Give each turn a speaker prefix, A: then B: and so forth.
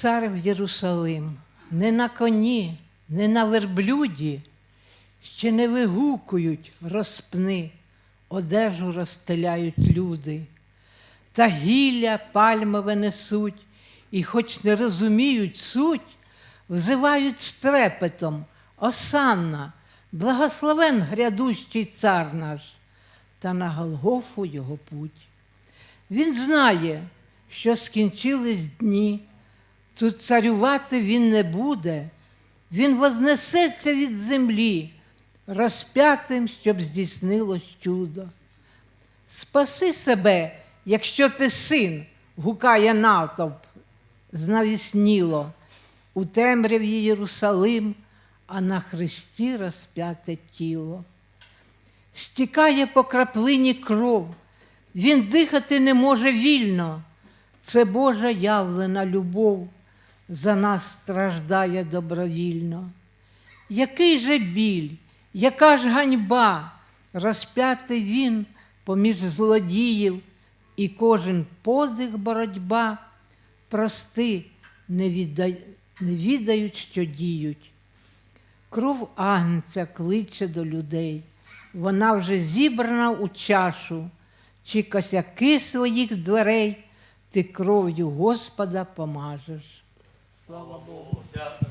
A: цар в Єрусалим, не на коні, не на верблюді, ще не вигукують розпни, одежу розстеляють люди, та гілля пальмове несуть, і, хоч не розуміють суть, взивають з трепетом, осанна, благословен грядущий цар наш, та на Голгофу його путь. Він знає, що скінчились дні, тут царювати він не буде, він вознесеться від землі, розп'ятим, щоб здійснилось чудо. Спаси себе, якщо ти син, гукає натовп, знавісніло, у темряві Єрусалим, а на хресті розп'яте тіло. Стікає по краплині кров, він дихати не може вільно. Це Божа явлена любов за нас страждає добровільно. Який же біль, яка ж ганьба, розп'ятий він поміж злодіїв, і кожен подих боротьба, прости, не, віддай, не відають, що діють. Кров агнця кличе до людей, вона вже зібрана у чашу, чи косяки своїх дверей ти кров'ю Господа помажеш.
B: Дякуємо. Давайте разом